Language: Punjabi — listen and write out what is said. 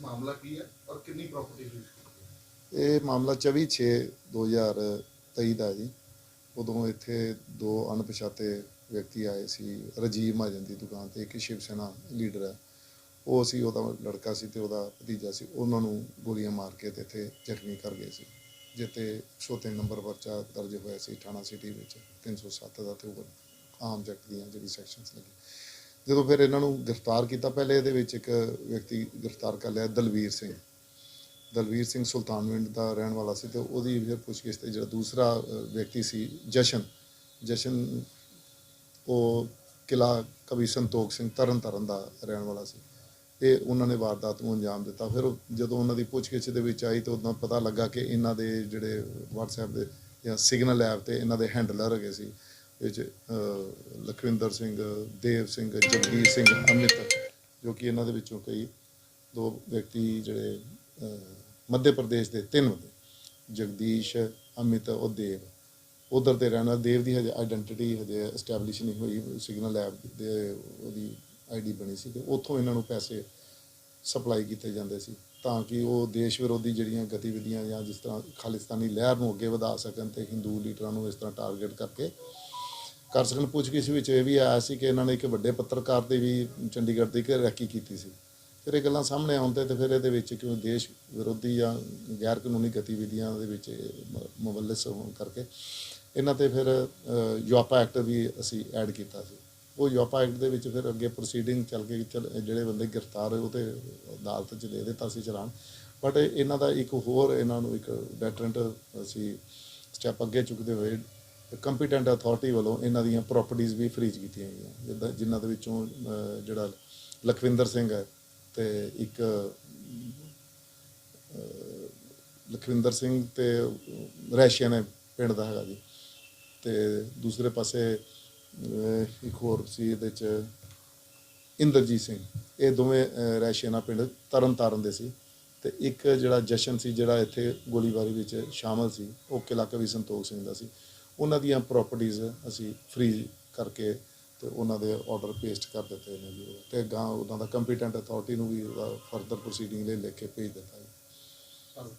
ਮਾਮਲਾ ਕੀ ਹੈ ਔਰ ਕਿੰਨੀ ਪ੍ਰਾਪਰਟੀ ਹੋਈ ਇਹ ਮਾਮਲਾ 24 6 2023 ਦਾ ਜੀ। ਉਦੋਂ ਇੱਥੇ ਦੋ ਅਣਪਛਾਤੇ ਵਿਅਕਤੀ ਆਏ ਸੀ, ਰਜੀਵ ਮਹਾਜਨ ਦੀ ਦੁਕਾਨ ਤੇ, ਇੱਕ ਸ਼ਿਵ ਸੈਨਾ ਲੀਡਰ ਹੈ। ਉਹ ਸੀ, ਉਹਦਾ ਲੜਕਾ ਸੀ ਤੇ ਉਹਦਾ ਭਤੀਜਾ ਸੀ। ਉਹਨਾਂ ਨੂੰ ਗੋਲੀਆਂ ਮਾਰ ਕੇ ਤੇ ਇੱਥੇ ਜ਼ਖਮੀ ਕਰ ਗਏ ਸੀ। ਜਿੱਤੇ 103 ਨੰਬਰ ਪਰਚਾ ਦਰਜ ਹੋਇਆ ਸੀ, ਥਾਣਾ ਸਿਟੀ ਵਿੱਚ 307 ਦਾ ਤੇ ਉਹ ਆਮ ਜੈਕਟ ਦੀਆਂ ਜਿਹੜੀ ਸੈਕਸ਼ਨਸ ਲੱਗੀ ਜਦੋਂ ਫਿਰ ਇਹਨਾਂ ਨੂੰ ਗ੍ਰਿਫਤਾਰ ਕੀਤਾ, ਪਹਿਲੇ ਇਹਦੇ ਵਿੱਚ ਇੱਕ ਵਿਅਕਤੀ ਗ੍ਰਿਫਤਾਰ ਕਰ ਲਿਆ, ਦਲਵੀਰ ਸਿੰਘ। ਦਲਵੀਰ ਸਿੰਘ ਸੁਲਤਾਨਵਿੰਡ ਦਾ ਰਹਿਣ ਵਾਲਾ ਸੀ ਤੇ ਉਹਦੀ ਫਿਰ ਪੁੱਛਗਿੱਛ ਤੇ ਜਿਹੜਾ ਦੂਸਰਾ ਵਿਅਕਤੀ ਸੀ, ਜਸ਼ਨ। ਜਸ਼ਨ ਉਹ ਕਿਲਾ ਕਵੀ ਸੰਤੋਖ ਸਿੰਘ ਤਰਨ ਤਾਰਨ ਦਾ ਰਹਿਣ ਵਾਲਾ ਸੀ। ਇਹ ਉਹਨਾਂ ਨੇ ਵਾਰਦਾਤ ਨੂੰ ਅੰਜਾਮ ਦਿੱਤਾ। ਫਿਰ ਜਦੋਂ ਉਹਨਾਂ ਦੀ ਪੁੱਛਗਿੱਛ ਦੇ ਵਿੱਚ ਆਈ ਤਾਂ ਉਦੋਂ ਪਤਾ ਲੱਗਾ ਕਿ ਇਹਨਾਂ ਦੇ ਜਿਹੜੇ WhatsApp ਦੇ ਜਾਂ ਸਿਗਨਲ ਐਪ ਤੇ ਇਹਨਾਂ ਦੇ ਹੈਂਡਲਰ ਹੈਗੇ ਸੀ। ਇਹ 'ਚ ਲਖਵਿੰਦਰ ਸਿੰਘ, ਦੇਵ ਸਿੰਘ ਜਗਦੀਸ਼ ਸਿੰਘ, ਅਮਿਤ, ਜੋ ਕਿ ਇਹਨਾਂ ਦੇ ਵਿੱਚੋਂ ਕਈ ਦੋ ਵਿਅਕਤੀ ਜਿਹੜੇ ਮੱਧ ਪ੍ਰਦੇਸ਼ ਦੇ ਤਿੰਨ ਬੰਦੇ, ਜਗਦੀਸ਼, ਅਮਿਤ, ਉਹ ਦੇਵ। ਉਧਰ 'ਤੇ ਰਹਿਣ ਵਾਲੇ, ਦੇਵ ਦੀ ਹਜੇ ਆਇਡੈਂਟੀਟੀ ਹਜੇ ਐਸਟੈਬਲਿਸ਼ ਨਹੀਂ ਹੋਈ ਸਿਗਨਲ ਐਪ ਦੇ ਉਹਦੀ ਆਈਡੀ ਬਣੀ ਸੀ ਤੇ ਉੱਥੋਂ ਇਹਨਾਂ ਨੂੰ ਪੈਸੇ ਸਪਲਾਈ ਕੀਤੇ ਜਾਂਦੇ ਸੀ ਤਾਂ ਕਿ ਉਹ ਦੇਸ਼ ਵਿਰੋਧੀ ਜਿਹੜੀਆਂ ਗਤੀਵਿਧੀਆਂ ਜਾਂ ਜਿਸ ਤਰ੍ਹਾਂ ਖਾਲਿਸਤਾਨੀ ਲਹਿਰ ਨੂੰ ਅੱਗੇ ਵਧਾ ਸਕਣ ਤੇ ਹਿੰਦੂ ਲੀਡਰਾਂ ਨੂੰ ਇਸ ਤਰ੍ਹਾਂ ਟਾਰਗੇਟ ਕਰਕੇ ਕਰ ਸਕਣ ਪੁੱਛਗਿੱਛ ਵਿੱਚ ਇਹ ਵੀ ਆਇਆ ਸੀ ਕਿ ਇਹਨਾਂ ਨੇ ਇੱਕ ਵੱਡੇ ਪੱਤਰਕਾਰ ਦੀ ਵੀ ਚੰਡੀਗੜ੍ਹ ਦੀ ਇੱਕ ਰੈਕੀ ਕੀਤੀ ਸੀ। ਫਿਰ ਇਹ ਗੱਲਾਂ ਸਾਹਮਣੇ ਆਉਣ ਤੇ ਤੇ ਫਿਰ ਇਹਦੇ ਵਿੱਚ ਕਿਉਂ ਦੇਸ਼ ਵਿਰੋਧੀ ਜਾਂ ਗੈਰ ਕਾਨੂੰਨੀ ਗਤੀਵਿਧੀਆਂ ਦੇ ਵਿੱਚ ਮ- ਹੋਣ ਕਰਕੇ ਇਹਨਾਂ ਤੇ ਫਿਰ ਅ, ਐਕਟ ਵੀ ਅਸੀਂ ਐਡ ਕੀਤਾ ਸੀ। ਉਹ ਯੋਪਾ ਐਕਟ ਦੇ ਵਿੱਚ ਫਿਰ ਅੱਗੇ ਪ੍ਰੋਸੀਡਿੰਗ ਚੱਲ ਕੇ ਚੱਲ- ਜਿਹੜੇ ਬੰਦੇ ਗ੍ਰਿਫਤਾਰ ਹੋਏ ਉਹ ਤੇ ਅਦਾਲਤ 'ਚ ਦੇ ਦਿੱਤਾ ਸੀ ਚਲਾਨ। ਬਟ ਇਹਨਾਂ ਦਾ ਇੱਕ ਹੋਰ ਇਹਨਾਂ ਨੂੰ ਇੱਕ ਡੈਟਰੈਂਟ ਅਸੀਂ ਸਟੈਪ ਅੱਗੇ ਚੁੱਕਦੇ ਹੋਏ ਕੰਪੀਟੈਂਟ ਅਥਾਰਟੀ ਵੱਲੋਂ ਇਹਨਾਂ ਦੀਆਂ ਪ੍ਰਾਪਰਟੀਆਂ ਵੀ ਫ੍ਰੀਜ਼ ਕੀਤੀਆਂ ਗਈਆਂ। ਜਿੱਦਾਂ ਜਿਨ੍ਹਾਂ ਦੇ ਵਿੱਚੋਂ ਜਿਹੜਾ ਲਖਵਿੰਦਰ ਸਿੰਘ ਹੈ ਤੇ ਇੱਕ ਲਖਵਿੰਦਰ ਸਿੰਘ ਤੇ ਰੈਸ਼ੀਅਨ ਹੈ ਪਿੰਡ ਦਾ ਹੈਗਾ ਜੀ। ਤੇ ਦੂਸਰੇ ਪਾਸੇ ਇੱਕ ਹੋਰ ਸੀ ਇਹਦੇ ਚ ਇੰਦਰਜੀਤ ਸਿੰਘ। ਇਹ ਦੋਵੇਂ ਅਹ, ਰੈਸ਼ੀਅਨਾ ਪਿੰਡ ਤਰਨਤਾਰਨ ਦੇ ਸੀ। ਤੇ ਇੱਕ ਜਿਹੜਾ ਜਸ਼ਨ ਸੀ ਜਿਹੜਾ ਇੱਥੇ ਗੋਲੀਬਾਰੀ ਵਿੱਚ ਸ਼ਾਮਲ ਸੀ ਉਹ ਕਿਲਾ ਕਵੀ ਸੰਤੋਖ ਸਿੰਘ ਦਾ ਸੀ। ਉਹਨਾਂ ਦੀਆਂ ਪ੍ਰਾਪਰਟੀਆਂ ਅਸੀਂ ਫ੍ਰੀ ਕਰਕੇ ਤੇ ਉਹਨਾਂ ਦੇ ਆਰਡਰ ਪੇਸਟ ਕਰ ਦਿੱਤੇ ਨੇ ਜੀ ਤੇ ਗਾਂ ਉਹਨਾਂ ਦਾ ਕੰਪੀਟੈਂਟ ਅਥਾਰਟੀ ਨੂੰ ਵੀ ਉਹਦਾ ਫਰਦਰ ਪ੍ਰੋਸੀਡਿੰਗ ਲਈ ਲਿਖ ਕੇ ਭੇਜ ਦਿੱਤਾ ਜੀ।